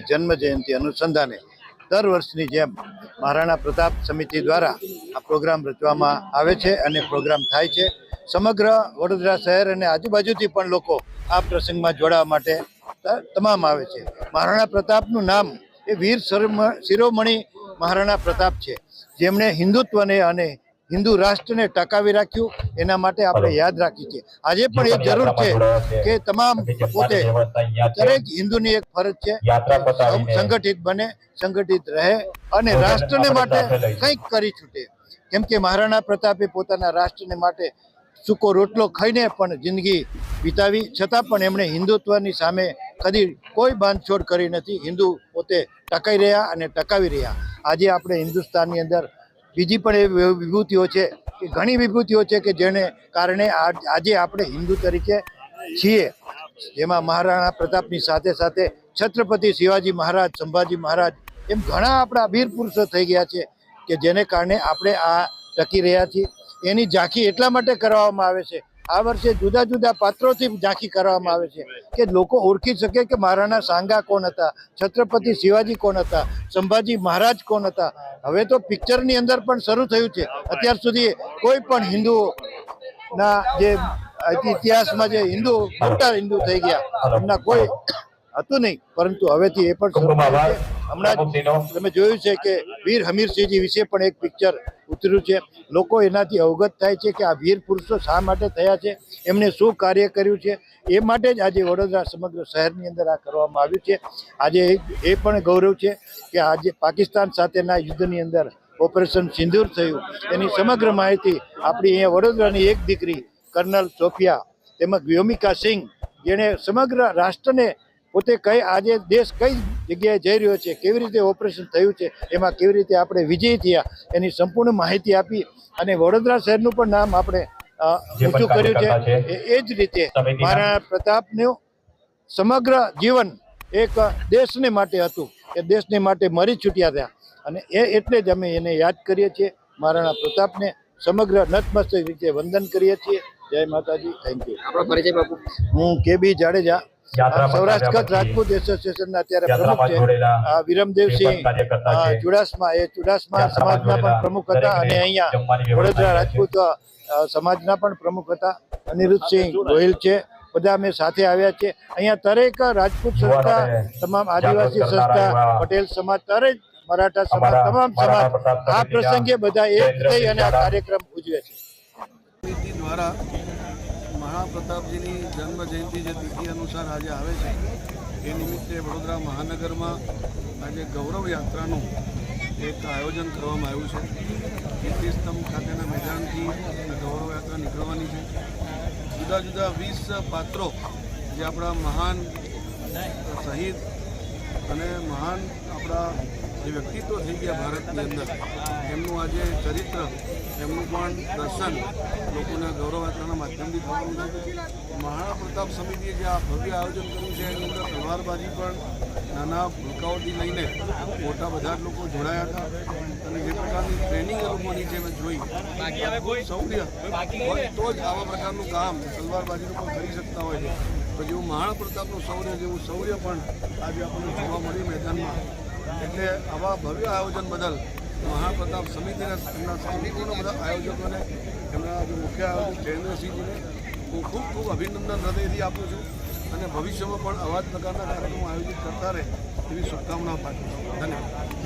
જન્મ જયંતિ અનુસંધાને દર વર્ષની જેમ મહારાણા પ્રતાપ સમિતિ દ્વારા આ પ્રોગ્રામ રચવામાં આવે છે અને પ્રોગ્રામ થાય છે. સમગ્ર વડોદરા શહેર અને આજુબાજુથી પણ લોકો આ પ્રસંગમાં જોડાવા માટે તમામ આવે છે. મહારાણા પ્રતાપનું નામ એ વીર શરમ- શિરોમણી મહારાણા પ્રતાપ છે. જેમણે હિન્દુત્વને અને હિન્દુ રાષ્ટ્રને ટકાવી રાખ્યું એના માટે આપણે યાદ રાખી છે આજે પણ એ જરૂર છે કે તમામ પોતે દરેક હિન્દુની એક ફરજ છે. સંગઠિત બને સંગઠિત રહે અને રાષ્ટ્રને માટે કંઈક કરી છૂટે. કેમ કે મહારાણા પ્રતાપે પોતાના રાષ્ટ્રને માટે સૂકો રોટલો ખાઈને પણ જિંદગી વિતાવી છતાં પણ એમણે હિન્દુત્વની સામે કદી કોઈ બાંધછોડ કરી નથી. હિન્દુ પોતે ટકાઈ રહ્યા અને ટકાવી રહ્યા. આજે આપણે હિન્દુસ્તાનની અંદર બીજી પણ એવી વિભૂતિઓ છે કે ઘણી વિભૂતિઓ છે કે જેને કારણે આજ- આપણે હિન્દુ તરીકે છીએ. જેમાં મહારાણા પ્રતાપની સાથે સાથે છત્રપતિ શિવાજી મહારાજ, સંભાજી મહારાજ એમ ઘણા આપણા વીર પુરુષો થઈ ગયા છે કે જેને કારણે આપણે આ ટકી રહ્યા છીએ. એની ઝાંખી એટલા માટે કરવામાં આવે છે. આ વર્ષે જુદા જુદા પાત્રોથી ઝાંખી કરવામાં આવે છે કે લોકો ઓળખી શકે કે મહારાણા સાંગા કોણ હતા, છત્રપતિ શિવાજી કોણ હતા, સંભાજી મહારાજ કોણ હતા. હવે તો પિક્ચરની અંદર પણ શરૂ થયું છે. અત્યાર સુધી કોઈ પણ હિન્દુ ના જે ઇતિહાસમાં જે હિન્દુ મોટા હિન્દુ થઈ ગયા એમના કોઈ હતું નહીં. પરંતુ હવેથી એ પણ હમણાં તમે જોયું છે કે વીર હમીરસિંહજી વિશે પણ એક પિક્ચર ઉતર્યું છે. લોકો એનાથી અવગત થાય છે કે આ વીર પુરુષો શા માટે થયા છે એમણે શું કાર્ય કર્યું છે, એ માટે જ આજે વડોદરા સમગ્ર શહેરની અંદર આ કરવામાં આવ્યું છે. આજે એ- પણ ગૌરવ છે કે આજે પાકિસ્તાન સાથેના યુદ્ધની અંદર ઓપરેશન સિંદૂર થયું. એની સમગ્ર માહિતી આપણી અહીંયા વડોદરાની એક દીકરી, કર્નલ સોફિયા તેમજ વ્યોમિકા સિંહ જેણે સમગ્ર રાષ્ટ્રને પોતે કઈ, આજે દેશ કઈ જગ્યાએ જઈ રહ્યો છે કેવી રીતે ઓપરેશન થયું છે એમાં કેવી રીતે આપણે વિજય થયા એની સંપૂર્ણ માહિતી આપી અને વડોદરા શહેરનું પણ નામ આપણે ઊંચું કર્યું છે. એ- જ રીતે મહારાણા પ્રતાપનું સમગ્ર જીવન એક દેશને માટે હતું એ દેશને માટે મરી છૂટ્યા હતા અને એ એટલે જ અમે એને યાદ કરીએ છીએ. મહારાણા પ્રતાપને સમગ્ર નતમસ્તક રીતે વંદન કરીએ છીએ. જય માતાજી. થેન્ક યુ આપણો પરિચય બાપુ. હું કે બી જાડેજા. સૌરાષ્ટ્ર કચ્છ રાજપૂત એસોસિએશનના અત્યારે પ્રમુખ છે. વિરમદેવસિંહ પણ કાર્યકર્તા આ છે, ચુડાસમા એ ચુડાસમા સમાજના પણ પ્રમુખ હતા અને અહીંયા વડોદરા રાજપૂત સમાજના પણ પ્રમુખ હતા. અનિરુદ્ધસિંહ ગોહિલ છે. બધા અમે સાથે આવ્યા છે અહીંયા દરેક રાજપૂત સંસ્થા તમામ આદિવાસી સંસ્થા પટેલ સમાજ દરેક મરાઠા સમાજ તમામ સમાજ આ પ્રસંગે બધા એક થઈ અને આ કાર્યક્રમ ઉજવે છે. દ્વારા મહારાણા પ્રતાપજીની જન્મ જયંતિ જે તિથિ અનુસાર આજે આવે છે, એ નિમિત્તે વડોદરા મહાનગરમાં આજે ગૌરવ યાત્રાનું એક આયોજન કરવામાં આવ્યું છે. કીર્તિસ્તંભ ખાતેના મેદાનથી ગૌરવ યાત્રા નીકળવાની છે. જુદા જુદા વીસ પાત્રો જે આપણા મહાન શહીદ અને મહાન આપણા જે વ્યક્તિત્વ થઈ ગયા ભારતની અંદર. એમનું આજે ચરિત્ર એમનું પણ દર્શન લોકોના ગૌરવ યાત્રાના માધ્યમથી થવાનું છે. મહારાણા પ્રતાપ સમિતિએ જે આ ભવ્ય આયોજન કર્યું છે એની અંદર તલવારબાજી પણ નાના ભૂલકાઓથી લઈને મોટા બધા જ લોકો જોડાયા હતા. અને જે પ્રકારની ટ્રેનિંગ એ લોકોની છે મેં જોઈ સૌર્ય હોય તો જ આવા પ્રકારનું કામ તલવારબાજી લોકો કરી શકતા હોય છે. તો જેવું મહારાણા પ્રતાપનું શૌર્ય જેવું શૌર્ય પણ આજે આપણને જોવા મળ્યું મેદાનમાં. એટલે આવા ભવ્ય આયોજન બદલ મહાપ્રતાપ પ્રતાપ સમિતિના, એમના સંપૂર્ણ બધા આયોજકોને, એમના જે મુખ્ય આયોજક જયેન્દ્રસિંહજીને હું ખૂબ ખૂબ અભિનંદન હૃદયથી આપું છું અને ભવિષ્યમાં પણ આવા જ પ્રકારના કાર્યક્રમો આયોજિત કરતા રહે એવી શુભકામનાઓ પાઠવું છું. ધન્યવાદ.